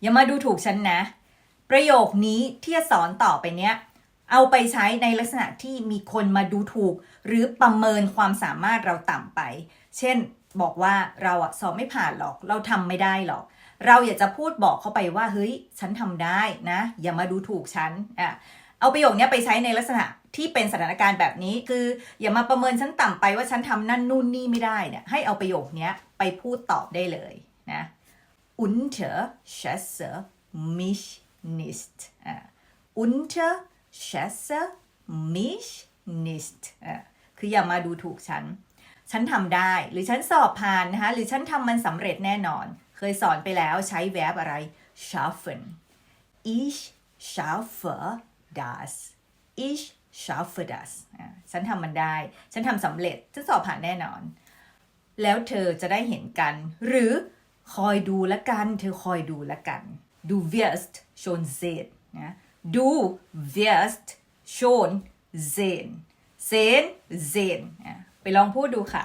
อย่ามาดูถูกฉันนะ ประโยคนี้ที่จะสอนต่อไปเนี้ยเอาไปใช้ในลักษณะที่มีคนมาดูถูก หรือประเมินความสามารถเราต่ำไป เช่น บอกว่าเราอะสอบไม่ผ่านหรอก เราทำไม่ได้หรอก เราอยากจะพูดบอกเขาไปว่า เฮ้ย ฉันทำได้นะ อย่ามาดูถูกฉันอะเอาประโยคนี้ไปใช้ในลักษณะที่เป็นสถานการณ์แบบนี้ คือ อย่ามาประเมินฉันต่ำไปว่าฉันทำนั่นนู่นนี่ไม่ได้เนี่ยให้เอาประโยคนี้ไปพูดตอบได้เลยนะ Unterschätze mich nicht อะ Unterschätze mich nicht คืออย่ามาดูถูกฉัน ฉันทำได้ หรือฉันสอบผ่านนะคะ หรือฉันทำมันสำเร็จแน่นอน เคยสอนไปแล้วใช้ verb อะไร schaffen ich schaffe das ich schaffe das ฉันทำมันได้ ฉันทำสำเร็จ ฉันสอบผ่านแน่นอน แล้วเธอจะได้เห็นกัน หรือ คอยดูละกัน เธอคอยดูละกัน du wirst schon sehen นะ du wirst schon sehen sehen sehen อะไปลองพูดดูค่ะ